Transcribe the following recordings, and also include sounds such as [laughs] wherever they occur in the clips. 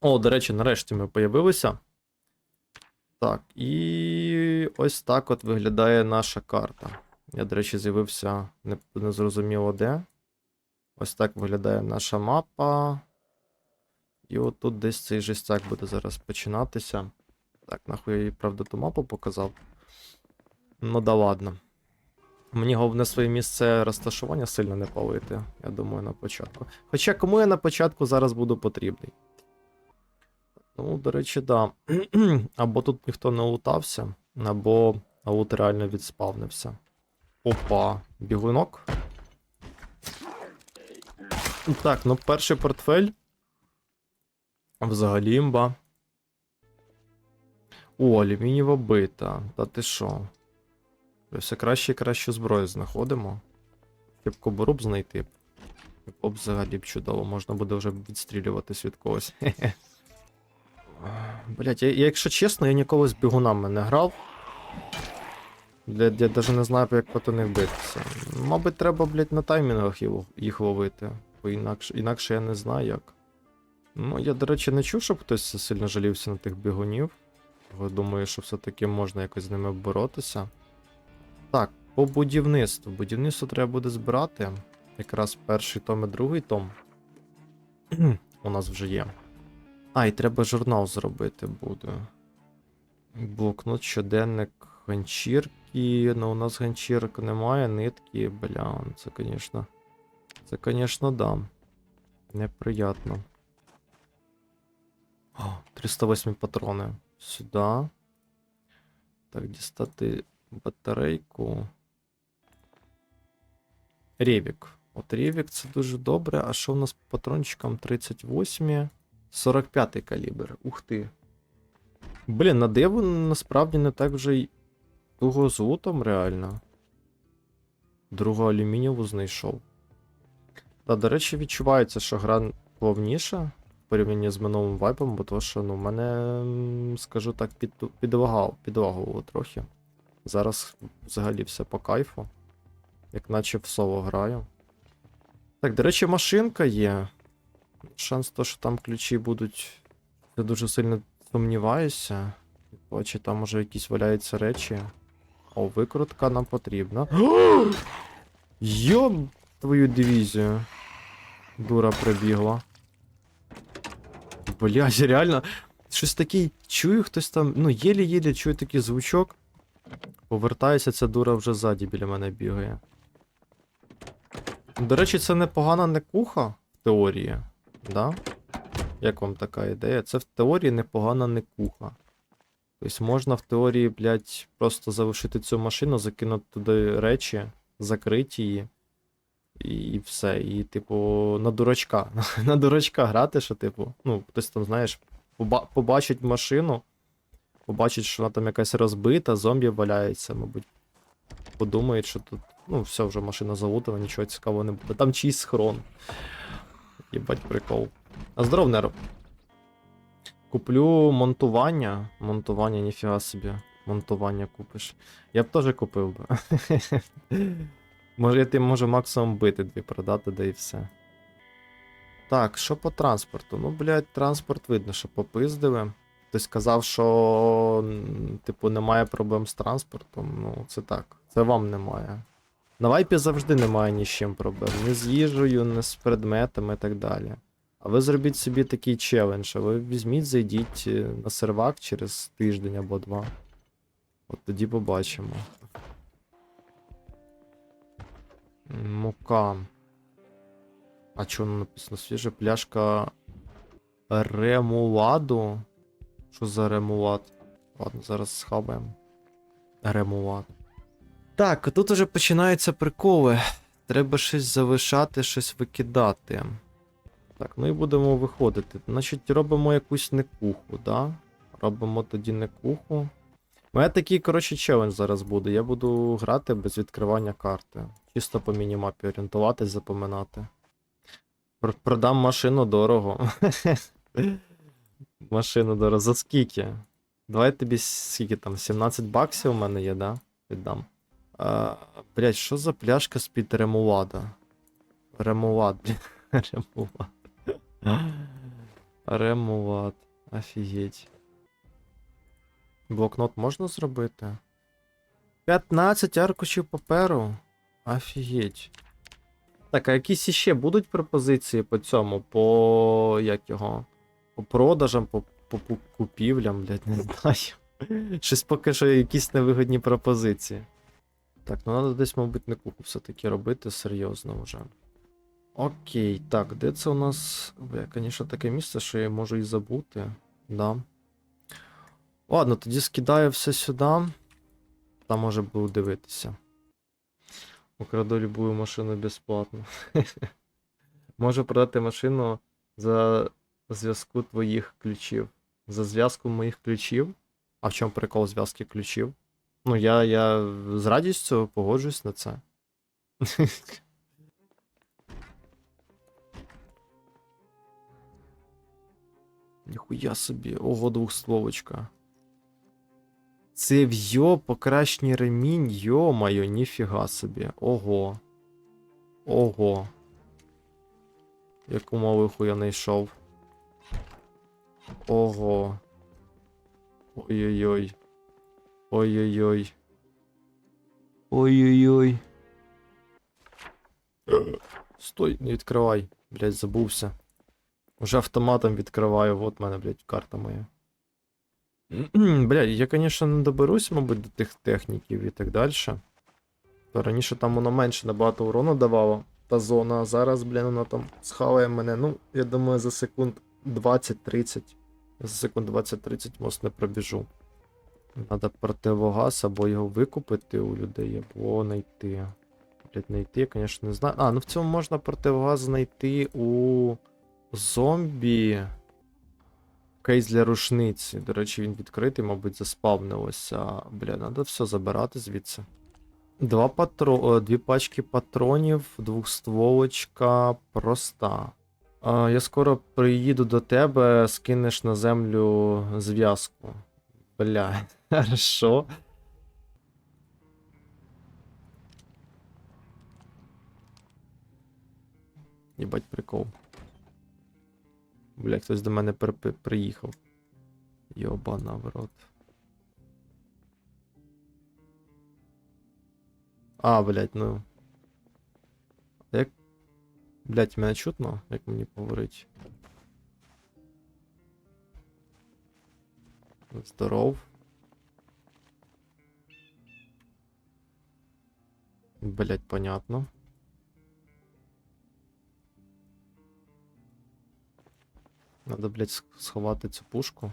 О, до речі, нарешті ми появилися. Так, і ось так от виглядає наша карта. Я, до речі, з'явився не, не зрозуміло де. Ось так виглядає наша мапа. І отут десь цей жестяк буде зараз починатися. Так, нахуй я правда, ту мапу показав. Ну да ладно. Мені головне своє місце розташування сильно не палити, я думаю, на початку. Хоча кому я на початку зараз буду потрібний. Ну, до речі, да. [clears throat] або тут ніхто не лутався, або лут реально відспавнився. Опа, бігунок. Так, ну перший портфель. Взагалі імба. О, алюмінієва бита. Та ти що? Все краще і кращу зброю знаходимо. Щоб кобуру б знайти. Б взагалі б чудово, можна буде вже відстрілюватись від когось. [laughs] Блять, я, якщо чесно, я ніколи з бігунами не грав. Я, я навіть не знаю, як проти них битися. Мабуть, треба, блять, на таймінгах їх- ловити. Бо інакше, інакше я не знаю як. Ну, я, до речі, не чув, щоб хтось сильно жалівся на тих бігунів. Думаю, що все-таки можна якось з ними боротися. Так, по будівництву. Будівництво треба буде збирати. Якраз перший том і другий том. [clears throat] У нас вже є. А, і треба журнал зробити буде. Блокнот, щоденник, ганчірки. Ну, у нас ганчірок немає, нитки, бля, це, звісно. Це, звісно, да. Неприятно. О, 308 патрони. Сюди. Так, дістати батарейку. Ревік. От Ревік це дуже добре. А що в нас по патрончикам 38? 45 калібр. Ух ти. Блін, на диву насправді не так вже й туго з реально. Другу алюмінієву знайшов. Та, до речі, відчувається, що гра повніша в порівнянні з минулим вайпом, бо то, що ну, мене, скажу так, під, підвагав, підвагувало трохи. Зараз взагалі все по кайфу. Як наче в соло граю. Так, до речі, машинка є. Шанс то, що там ключі будуть. Я дуже сильно сумніваюся. Чи там може якісь валяються речі. О, викрутка нам потрібна. [gasps] Йоб твою дивізію. Дура прибігла. Блядь, реально. Щось такий чую, хтось там. Ну, єлі-єлі чую такий звучок. Повертаюся, ця дура вже ззаді біля мене бігає. До речі, це непогана не куха в теорії. Да? Як вам така ідея? Це в теорії непогана не куха. Тобто можна в теорії, блядь, просто залишити цю машину, закинути туди речі, закрити її. І, все. І, типу, на дурачка. [laughs] на дурачка грати, що, типу, ну, хтось там, знаєш, поба- побачить машину, побачить, що вона там якась розбита, зомбі валяється, мабуть. Подумають, що тут, ну, все, вже машина залутана, нічого цікавого не буде. Там чийсь схрон. Єбать прикол. А здоров, Неро. Куплю монтування. Монтування, ніфіга собі. Монтування купиш. Я б теж купив би. [laughs] може, я ти можу максимум бити дві продати, да і все. Так, що по транспорту? Ну, блядь, транспорт видно, що попиздили. Хтось сказав, що, типу, немає проблем з транспортом. Ну, це так. Це вам немає. На вайпі завжди немає ні з чим проблем. Ні з їжею, ні з предметами і так далі. А ви зробіть собі такий челендж, а ви візьміть, зайдіть е, на сервак через тиждень або два. От тоді побачимо. Мука. А воно написано? Свіжа пляшка ремуладу. Що за ремулад? Ладно, зараз схаваємо. Ремулад. Так, тут уже починаються приколи. Треба щось залишати, щось викидати. Так, ну і будемо виходити. Значить, робимо якусь некуху, да? Робимо тоді некуху. У мене такий, коротше, челендж зараз буде. Я буду грати без відкривання карти. Чисто по мінімапі орієнтуватись, запоминати. Пр- Продам машину дорого. [laughs] машину дорого. За скільки? Давай тобі скільки там? 17 баксів у мене є, да? Віддам. А, блять, що за пляшка з-під ремулада? Ремулад, блін. [laughs] Ремулад. Ремуват. Офігеть. Блокнот можна зробити? 15 аркушів паперу. Офігеть. Так, а якісь іще будуть пропозиції по цьому, по. як його? По продажам, по, по, по купівлям, блядь, не [laughs] знаю. Щось поки що якісь невигодні пропозиції. Так, ну треба десь, мабуть, не куху все-таки робити серйозно вже. Окей, так, де це у нас. Бля, звісно, таке місце, що я можу і забути. Да. Ладно, тоді скидаю все сюди. Там може буду дивитися. Украду любую машину безплатно. [laughs] Можу продати машину за зв'язку твоїх ключів. За зв'язку моїх ключів. А в чому прикол зв'язки ключів? Ну, я, я з радістю погоджуюсь на це. [laughs] Ніхуя собі, ого, двохстволочка. Це в йо покращний ремінь, йо-моє, ніфіга собі. Ого. Ого. Яку малиху я знайшов. Ого. Ой-ой-ой. Ой-ой-ой. Ой-ой-ой. Стой, не відкривай. Блять, забувся. Уже автоматом відкриваю, вот в мене, блядь, карта моя. Бля, я, конечно, не доберусь, мабуть, до тих техніків і так далі. То раніше там воно менше набагато урону давало. Та зона, а зараз, блін, вона там схаває мене. Ну, я думаю, за секунд 20-30. За секунд 20-30 мост не пробіжу. Надо противогаз або його викупити у людей, або знайти. Блять, знайти, я, звісно, не знаю. А, ну в цьому можна противогаз знайти у зомбі. Кейс для рушниці. До речі, він відкритий, мабуть, заспавнилося. Бля, треба все забирати звідси. Два патро... е, Дві пачки патронів, двохстволочка проста. Я скоро приїду до тебе, скинеш на землю зв'язку. Бля, [laughs] хорошо. Єбать прикол. Бля, хтось до мене при- при- приїхав. Йобана в. А, блядь, ну. Як. Блядь, мене чутно, як мені говорить. Здоров. Блядь, понятно. Надо, блядь, сх- сховати цю пушку.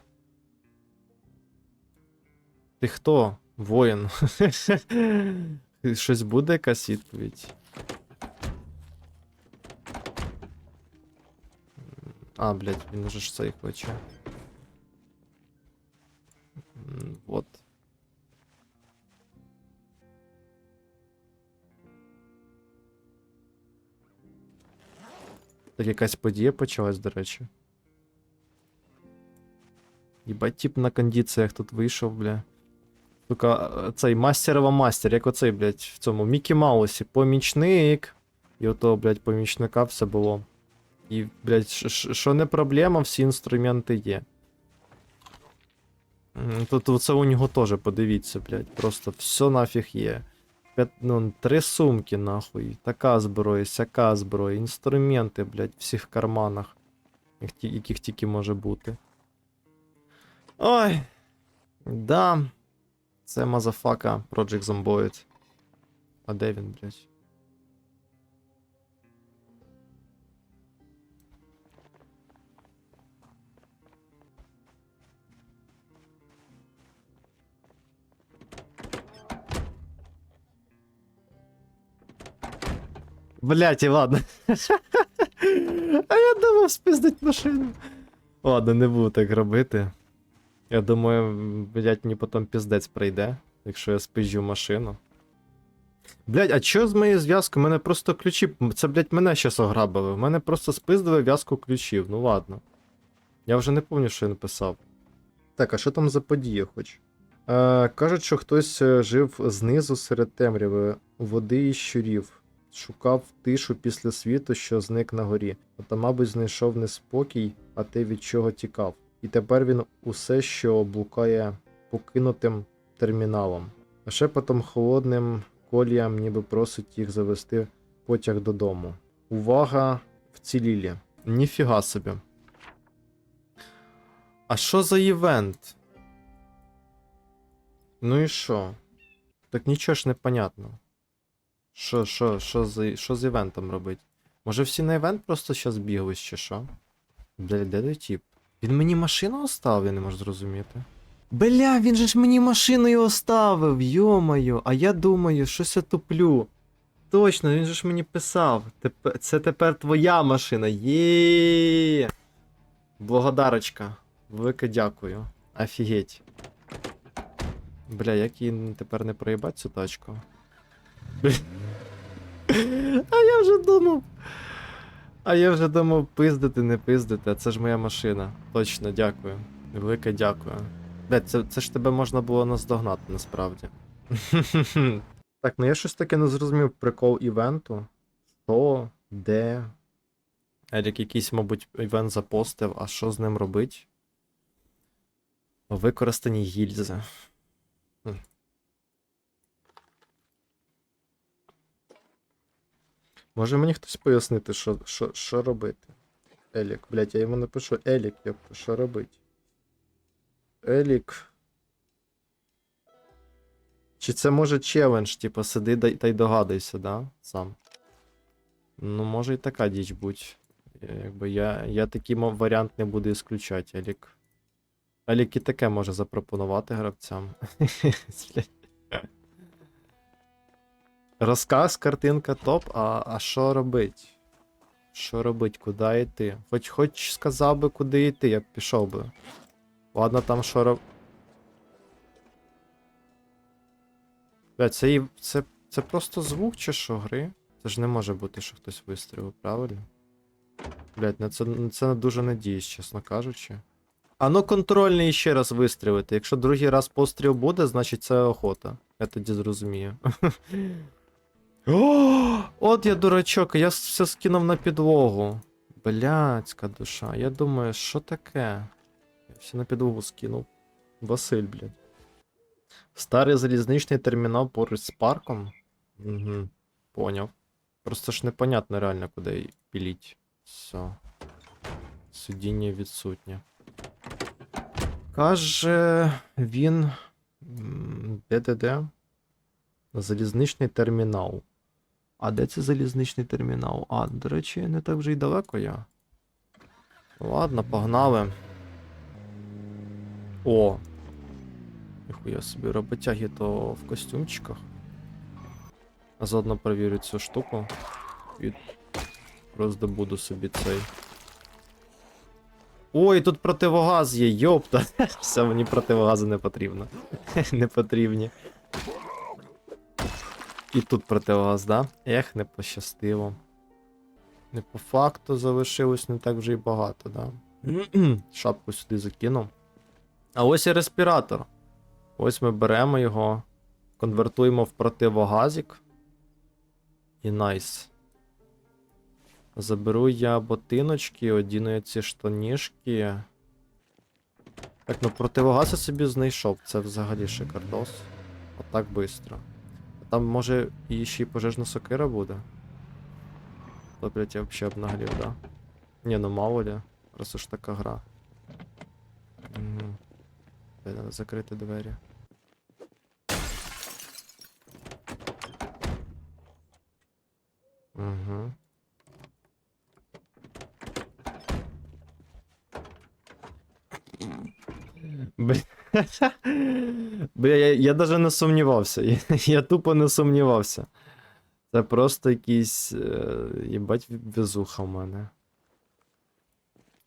Ти хто? Воїн. [laughs] Щось буде якась відповідь. А, блядь, він уже ж цей хоче. Так якась подія почалась, до речі. Єбать, тип на кондиціях тут вийшов, бля. Сука, цей мастерова мастер, як оцей, блядь, в цьому Мікі Маусі. Помічник. І ото, блядь, помічника все було. І, блядь, що не проблема, всі інструменти є. Тут оце у нього теж, подивіться, блядь, просто все нафіг є. П'ят, ну, три сумки, нахуй. Така зброя, сяка зброя, інструменти, блядь, в всіх карманах, яких тільки може бути. Ой. Да. Це мазафака Project Zomboid. А де він, блядь? Блять, і ладно. а я думав спиздить машину. Ладно, не буду так робити. Я думаю, блять, мені потім піздець прийде, якщо я спизжу машину. Блять, а що з моєю зв'язкою? Мене просто ключі. Це, блять, мене щас ограбили. У мене просто спиздили в'язку ключів. Ну ладно. Я вже не пам'ятаю, що я написав. Так, а що там за подія хоч? Е, кажуть, що хтось е, жив знизу серед темряви, води і щурів. Шукав тишу після світу, що зник на горі. Та, мабуть, знайшов неспокій, а ти від чого тікав. І тепер він усе, що блукає покинутим терміналом. А шепотом холодним коліям ніби просить їх завести потяг додому. Увага вцілілі. Ніфіга собі. А що за івент? Ну і що? Так нічого ж не понятно. Що, що, що з, що з івентом робить? Може всі на івент просто щас бігають, чи що? Бля, де той тіп? Він мені машину оставив, я не можу зрозуміти. Бля, він же ж мені машиною оставив, йомаю, а я думаю, щось я туплю. Точно, він же ж мені писав. Тепер, це тепер твоя машина. Є. Благодарочка. Велике дякую. Офігеть. Бля, як її тепер не проїбать цю тачку? Бля. А я вже думав. А я вже думав, пиздити, не пиздити, а це ж моя машина. Точно, дякую. Велике дякую. Блядь, це, це ж тебе можна було наздогнати насправді. [laughs] так, ну я щось таке не зрозумів прикол івенту. Що, де? Елік якийсь, мабуть, івент запостив, а що з ним робить? Використані гільзи. Може мені хтось пояснити, що, що, що робити? Елік, блять, я йому напишу Елік, єпта, що робить? Елік. Чи це може челендж, типа, сиди та й догадуйся, да? Сам. Ну, може і така діч будь. Якби я, я такий варіант не буду ісключати, Елік. Елік і таке може запропонувати гравцям. [laughs] Розказ, картинка топ, а, а що робить? Що робить, куди йти? Хоч хоч сказав би, куди йти, я б пішов би. Ладно, там що роб... Бля, це, це, це просто звук чи що гри? Це ж не може бути, що хтось вистрілив, правильно? Блять, на це, на це дуже надіюсь, чесно кажучи. А ну контрольний ще раз вистрілити. Якщо другий раз постріл буде, значить це охота. Я тоді зрозумію. [laughs] От я дурачок, я все скинув на підлогу. Блядська душа. Я думаю, що таке? Я все на підлогу скинув. Василь, блядь. Старий залізничний термінал поруч з парком. Угу. Поняв. Просто ж непонятно реально, куди піліть. Все. Сидіння відсутнє. Каже він. Де-де-де? Залізничний термінал. А де це залізничний термінал? А, до речі, не так вже й далеко я. Ладно, погнали. О! Ніхуя собі роботяги то в костюмчиках. А заодно перевірю цю штуку. І роздобуду собі цей. Ой, тут противогаз є, йопта. [laughs] Все, мені противогази не потрібно. [laughs] не потрібні. І тут противогаз, да? Ех, не пощастило. Не по факту залишилось не так вже й багато, да. [clears throat] Шапку сюди закинув. А ось і респіратор. Ось ми беремо його, конвертуємо в противогазик. І найс. Заберу я ботиночки, одіну я ці штанішки. Так, ну противогаз я собі знайшов. Це взагалі шикардос. Отак бистро. Там може і ще й пожежна сокира буде. То, я взагалі обнаглів, да? Ні, ну мало ли. Просто ж така гра. Угу. Треба закрити двері. Угу. Бля, [laughs] Бля, я, я даже не сумнівався. [laughs] Я, я тупо не сумнівався. Це просто якийсь. Е, їбать везуха в мене.